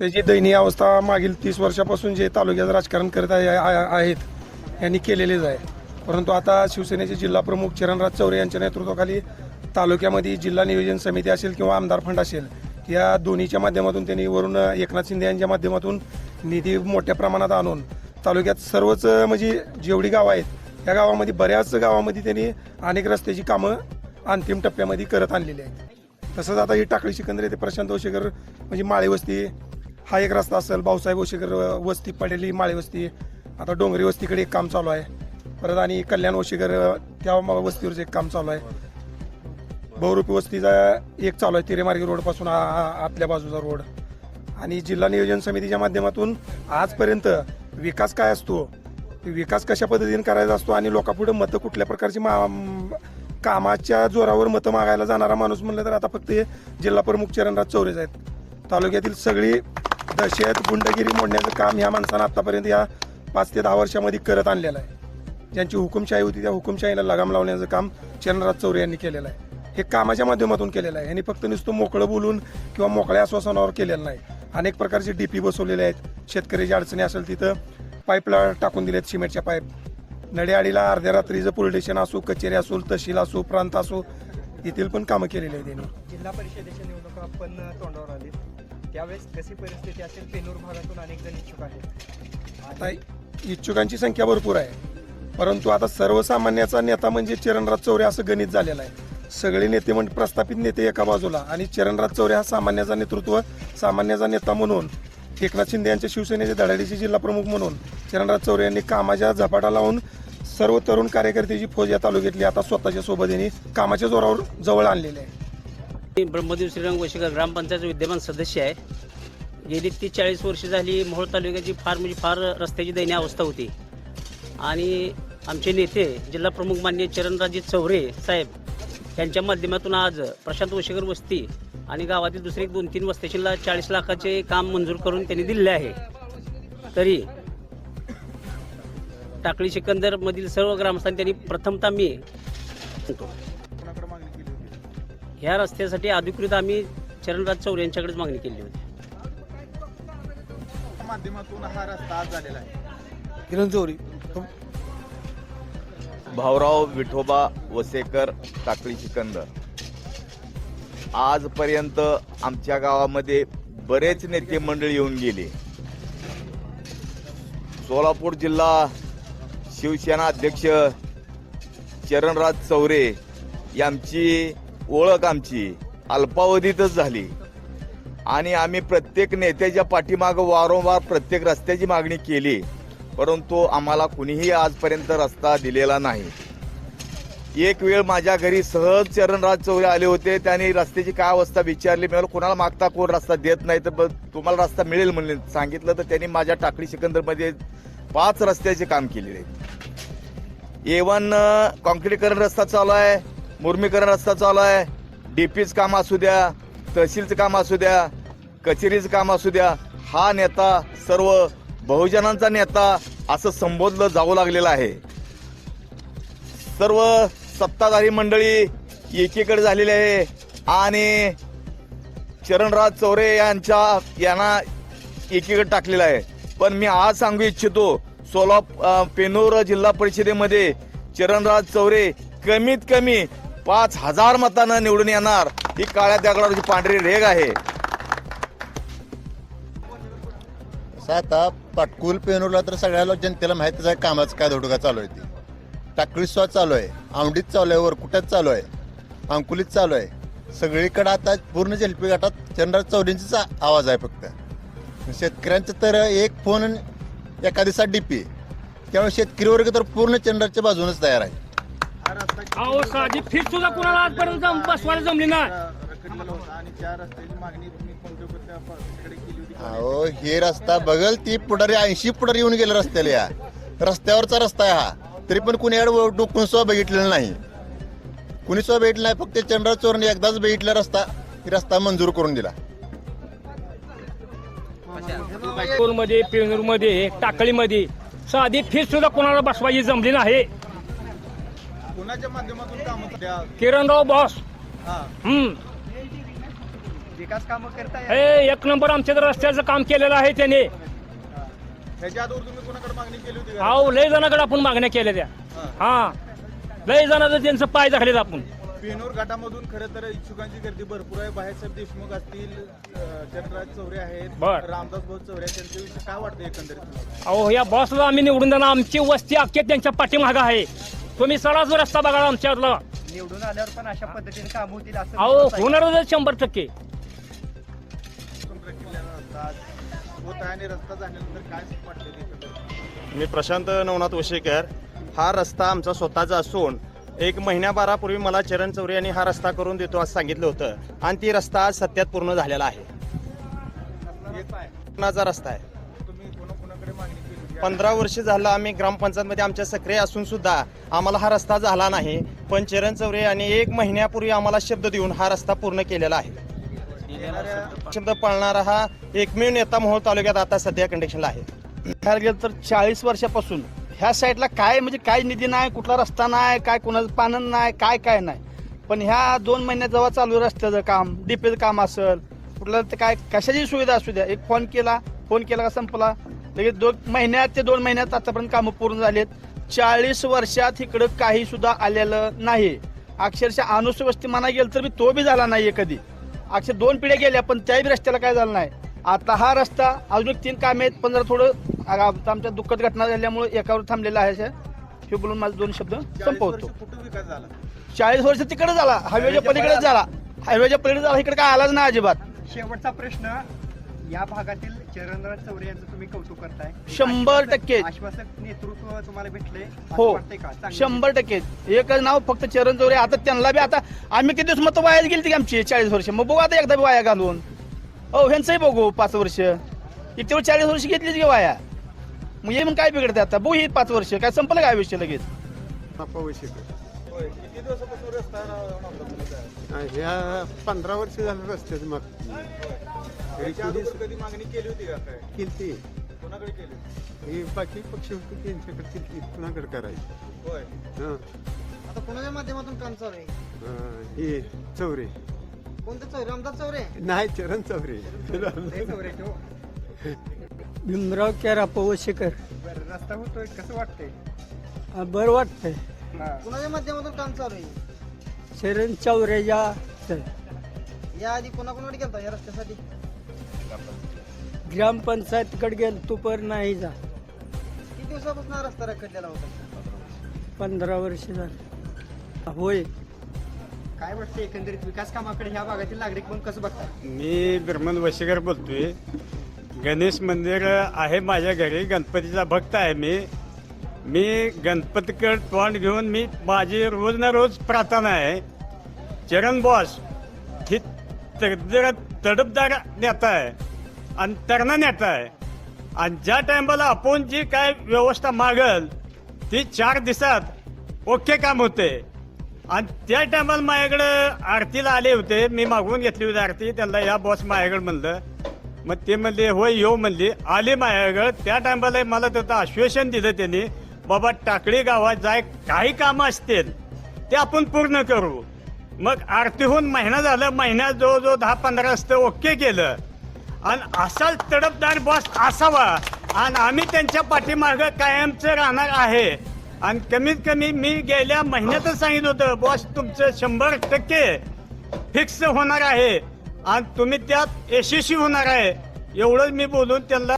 त्याची दयनीय अवस्था मागील तीस वर्षापासून जे तालुक्याचं राजकारण करत आहे- आहेत यांनी केलेलेच आहे. परंतु आता शिवसेनेचे जिल्हा प्रमुख चरणराज चौरे यांच्या नेतृत्वाखाली तालुक्यामध्ये जिल्हा नियोजन समिती असेल किंवा आमदार फंड असेल या दोन्हीच्या माध्यमातून त्यांनी वरून एकनाथ शिंदे यांच्या माध्यमातून निधी मोठ्या प्रमाणात आणून तालुक्यात सर्वच म्हणजे जेवढी गावं आहेत या गावामध्ये बऱ्याच गावामध्ये त्यांनी अनेक रस्त्याची कामं अंतिम टप्प्यामध्ये करत आणलेली आहेत. तसंच आता ही टाकळी सिकंदर येथे प्रशांत ओशेकर म्हणजे माळेवस्ती हा एक रस्ता असेल भाऊसाहेब ओशेकर वस्ती पडेली माळी वस्ती. आता डोंगरी वस्तीकडे एक काम चालू आहे. परत आणि कल्याण ओशेकर त्या म- वस्तीवरचं एक काम चालू आहे. बहुरूपी वस्तीचा एक चालू आहे तिरेमार्गी रोडपासून आ- आतल्या बाजूचा रोड. आणि जिल्हा नियोजन समितीच्या माध्यमातून आजपर्यंत विकास काय असतो? विकास कशा पद्धतीने करायचा असतो? आणि लोकांपुढे मतं कुठल्या प्रकारची मा कामाच्या जोरावर मतं मागायला जाणारा माणूस म्हणलं तर आता फक्त हे जिल्हा प्रमुख चरणराज चौरेच आहेत. तालुक्यातील सगळी दहशत गुंडगिरी मोडण्याचं काम ह्या माणसानं आतापर्यंत या पाच ते दहा वर्षामध्ये करत आणलेलं आहे. ज्यांची हुकुमशाही होती त्या हुकुमशाहीला लगाम लावण्याचं काम चरणराज चौरे यांनी केलेलं आहे. हे कामाच्या माध्यमातून केलेलं आहे. यांनी फक्त नुसतं मोकळं बोलून किंवा मोकळ्या आश्वासनावर केलेलं नाही. अनेक प्रकारचे डी पी बसवलेले आहेत. शेतकऱ्याची अडचणी असेल तिथं पाईपला टाकून दिलेत सिमेंटच्या पाईप. नड्याआडीला अर्ध्या रात्रीचं पोलीस स्टेशन असो कचेरी असो तहसील असो प्रांत असो येथील पण कामं केलेली आहेत त्यांनी. जिल्हा परिषदेच्या निवडणुका पण तोंडावर आली त्यावेळेस कशी परिस्थिती असेल पेनूर भागातून अनेक जण इच्छुक आहेत. आता इच्छुकांची संख्या भरपूर आहे. परंतु आता सर्वसामान्याचा नेता म्हणजे चरणराज चौरे असं गणित झालेलं आहे. सगळे नेते म्हणजे प्रस्थापित नेते एका बाजूला आणि चरणराज चौरे हा सामान्याचा नेतृत्व सामान्याचा नेता म्हणून एकनाथ शिंदे यांच्या शिवसेनेचे धडाडीचे जिल्हा प्रमुख म्हणून चरणराज चौरे यांनी कामाच्या झपाटा लावून सर्व तरुण कार्यकर्त्याची फौज या तालुक्यातली आता स्वतःच्या सोबत कामाच्या जोरावर जवळ आणलेली आहे. मी ब्रह्मदेव श्रीरंग वशिकर ग्रामपंचायत विद्यमान सदस्य आहे. गेली ती चाळीस वर्ष झाली मोहोळ तालुक्याची फार म्हणजे फार रस्त्याची दयनीय अवस्था होती. आणि आमचे नेते जिल्हा प्रमुख मान्य चरणराजे चौरे साहेब यांच्या माध्यमातून आज प्रशांत वशिकर वस्ती आणि गावातील दुसरे दोन तीन वस्त्याशीला चाळीस लाखाचे काम मंजूर करून त्यांनी दिलेले आहे. तरी टाकळी सिकंदरमधील सर्व ग्रामस्थांनी त्यांनी प्रथमतः मी ह्या रस्त्यासाठी अधिकृत आम्ही चरणराज चौरे यांच्याकडेच मागणी केली होती. माध्यमातून हा रस्ता आज झालेला आहे. किरण चौरी भाऊराव विठोबा वसेकर टाकळी सिकंदर आजपर्यंत आमच्या गावामध्ये बरेच नेते मंडळी येऊन गेले. सोलापूर जिल्हा शिवसेना अध्यक्ष चरणराज चौरे यांची ओळख आमची अल्पावधीतच झाली. आणि आम्ही प्रत्येक नेत्याच्या पाठीमागं वारंवार प्रत्येक रस्त्याची मागणी केली परंतु आम्हाला कुणीही आजपर्यंत रस्ता दिलेला नाही. एक वेळ माझ्या घरी सहज चरणराज चौरे आले होते त्यांनी रस्त्याची काय अवस्था विचारली मी कुणाला मागता कोण रस्ता देत नाही तर तुम्हाला रस्ता मिळेल म्हणले. सांगितलं तर त्यांनी माझ्या टाकळी सिकंदरमध्ये पाच रस्त्याचे काम केलेले. एवन कॉन्क्रीटकरण रस्ता चालू आहे. मुरमीकरण रस्ता चालू आहे. डीपीचं काम असू द्या तहसीलचं काम असू द्या कचेरीचं काम असू द्या हा नेता सर्व बहुजनांचा नेता असं संबोधलं जाऊ लागलेलं आहे. सर्व सत्ताधारी मंडळी एकीकडे झालेली आहे आणि चरणराज चौरे यांच्या यांना एकीकडे टाकलेला आहे. पण मी आज सांगू इच्छितो सोलाप पेनूर जिल्हा परिषदेमध्ये चरणराज चौरे कमीत कमी पाच हजार मतानं निवडून येणार ही काळ्या दगडावरची पांढरी रेग आहे. आता पाटकुल पेनूरला तर सगळ्याला जनतेला माहितीच आहे कामाचं काय धोडगा चालू आहे ती. टाकळी स्वा चालू आहे आवडीत चालू आहे वरकुट्यात चालू आहे अंकुलीत चालू आहे. सगळीकडे आता पूर्ण जेलपी गटात चंद्र चौधरींचाच आवाज आहे फक्त. शेतकऱ्यांचं तर एक फोन एका दिवसात डीपी. त्यामुळे शेतकरी वर्ग तर पूर्ण चंद्राच्या बाजूनच तयार आहे. अहो साधी फीट सुद्धा कुणाला आजपर्यंत जम- बसवायला जमली नाही रखडलेला होता आणि त्या रस्त्याची मागणी तुम्ही पंकजाकडे केली होती अहो हे रस्ता बघल ती पुढारी ऐंशी पुढारी येऊन गेले रस्त्याला या. रस्त्यावरचा रस्ता आहे हा. तरी पण कुणी याड डोकून सुद्धा बघितलेलं नाही. कुणी सुद्धा बघितलं नाही फक्त चंद्रा चोरने एकदाच बघितला रस्ता रस्ता मंजूर करून दिला. मध्ये मध्ये टाकळी मध्ये साधी फीट सुद्धा कोणाला बसवायची जमली नाही? कोणाच्या माध्यमातून काम द्या किरणराव बॉस. हा. हम्म. विकास कामं करताय? हे एक नंबर आमच्या इथं रस्त्याचं काम केलेलं आहे त्याने. ह्याच्या अगोदर तुम्ही कोणाकडे मागणी केली होती का? अहो लय जणांकडे आपण मागण्या केल्या त्या. हा. लय जणांचं त्यांचं पाय झालेत आपण. पेनोर घाटामधून खरं तर इच्छुकांची गर्दी भरपूर आहे. बाहेरसाहेब देशमुख असतील अं, चंद्रराज चौरे आहेत बर. रामदास भाऊ चौरे आहेत त्यांच्याविषयी काय वाटतं एकंदरीत तुम्हाला? अहो या बॉसला आम्ही निवडून देणार. आमची वस्ती अख्खे त्यांच्या पाठीमागं आहे. तुम्ही सरास रस्ता बघा आमच्यातला निवडून आल्यावर पण अशा पद्धतीने काम होतील असं अहो आहे. होणारच शंभर टक्के समुद्र किल्ल्याला रस्ता आज होत आहे आणि रस्ता झाल्यानंतर काय वाटतं ते एकंदरीत? मी प्रशांत नवनाथ वशेकर हा रस्ता आमचा स्वतःचा असून एक महिन्याभरापूर्वी मला चरण चौरे यांनी हा रस्ता करून देतो असं सांगितलं होतं आणि ती रस्ता आज सत्यात पूर्ण झालेला आहे पूर्णाचा रस्ता आहे तुम्ही कोणा कोणाकडे मागणी केली होती? पंधरा वर्ष झालं आम्ही ग्रामपंचायतमध्ये आमच्या सक्रिय असून सुद्धा आम्हाला हा रस्ता झाला नाही. पण चरण चौरे यांनी एक महिन्यापूर्वी आम्हाला शब्द देऊन हा रस्ता पूर्ण केलेला आहे. शब्द पाळणारा हा एकमेव नेता मोहोळ तालुक्यात आता सध्या कंडिशनला आहे. बघायला गेलं तर चाळीस वर्षापासून ह्या साईडला काय म्हणजे काय निधी नाही कुठला रस्ता नाही काय कुणाचं पानन नाही काय काय नाही. पण ह्या दोन महिन्यात जेव्हा चालू रस्त्याचं काम डीपेचं काम असेल कुठलं ते काय कशाची सुविधा असू द्या. एक फोन केला फोन केला का संपला. लगेच दोन महिन्यात ते दोन महिन्यात आतापर्यंत कामं पूर्ण झालेत. चाळीस वर्षात इकडं काही सुद्धा आलेलं नाही. अक्षरशः अनुसूची वस्ती म्हणा गेलं तर मी तो बी झाला नाहीये कधी. अक्षर दोन पिढ्या गेल्या पण त्याही रस्त्याला काय झालं नाही. आता हा रस्ता अजून एक तीन कामे आहेत पण जरा थोडं आमच्या दुःखद घटना झाल्यामुळे एकावर थांबलेलं आहे. हे बोलून माझे दोन शब्द संपवतो. चाळीस वर्ष तिकडे झाला हायवेच्या पलीकडे? झाला. हायवेच्या पलीकडे झाला इकडे काय आलाच नाही अजिबात. शेवटचा प्रश्न या भागातील चरणराज चौरे यांचं तुम्ही कौतुक करताय. शंभर टक्के. आश्वासक नेतृत्व तुम्हाला भेटले असं हो. वाटतंय का? चांगलं. शंभर टक्के. एकच नाव फक्त चरण चौरे. आता त्यांना बी आता आम्ही किती दिवस मत वाया गेली ती आमची? चाळीस वर्ष. मग बघू आता एकदा बी वाया घालून. हो ह्यांचंही बघू पाच वर्ष. इथे वर चाळीस वर्ष घेतलीच की वाया? मग हे मग काय बिघडते आता? बघू ही पाच वर्ष. काय संपलं काय आयुष्य लगेच? किती दिवसापासून रस्ता? ह्या पंधरा वर्ष झालं रस्त्याचं मग. कधी मागणी केली होती का काय? केलती. कोणाकडे केली हे बाकी पक्ष होते त्यांच्याकडे केलती कुणाकडे करायची? होय. हं. आता कोणाच्या माध्यमातून काम चालू आहे? अं, हे चौरे. कोणतं चौरे? नाही चरण चौरे. चौरे हो. भीमराव केराप वशेकर बरं रस्ता होतोय कसं वाटतंय? बरं वाटतंय. कुणाच्या माध्यमातून काम चालू आहे? शरण चौरेजा या आधी कोणाकोणाकडे गेलता या रस्त्यासाठी? ग्रामपंचायतकडे गेल तू पर नाही जा. किती दिवसापासून हा रस्ता रखडलेला होता? पंधरा वर्ष झालं. होय. काय वाटतं एकंदरीत विकास कामाकडे ह्या भागातील नागरिक म्हणून कसं बघतात? मी ब्रह्मन वशीकर बोलतोय. गणेश मंदिर आहे माझ्या घरी गणपतीचा भक्त आहे मी. मी गणपतीकडे तोंड घेऊन मी माझी रोज ना रोज प्रार्थना आहे. चरण बॉस ही जरा तडपदार नेता आहे आणि तरणा नेता आहे. आणि ज्या टायमाला आपण जी काय व्यवस्था मागल ती चार दिवसात ओके काम होते. आणि त्या टायमाला माझ्याकडे आरतीला आले होते. मी मागवून घेतली होती आरती. त्यांना या बॉस माझ्याकडे म्हणलं. मग ते म्हणले होय यो म्हणले. आले माझ्याकडे. त्या टायमाला मला त्याचं आश्वासन दिलं त्यांनी. बाबा टाकळी गावात जाय काही कामं असतील ते आपण पूर्ण करू. मग आरतीहून महिना झाला महिन्यात जवळजवळ दहा पंधरा असतं ओके केलं. आणि असा तडपदार बॉस असावा आणि आम्ही त्यांच्या पाठीमागं कायमचं राहणार आहे. आणि कमीत कमी मी गेल्या महिन्यातच सांगितलं होतं बॉस तुमचं शंभर टक्के फिक्स होणार आहे आणि तुम्ही त्यात यशस्वी होणार आहे. एवढंच मी बोलून त्यांना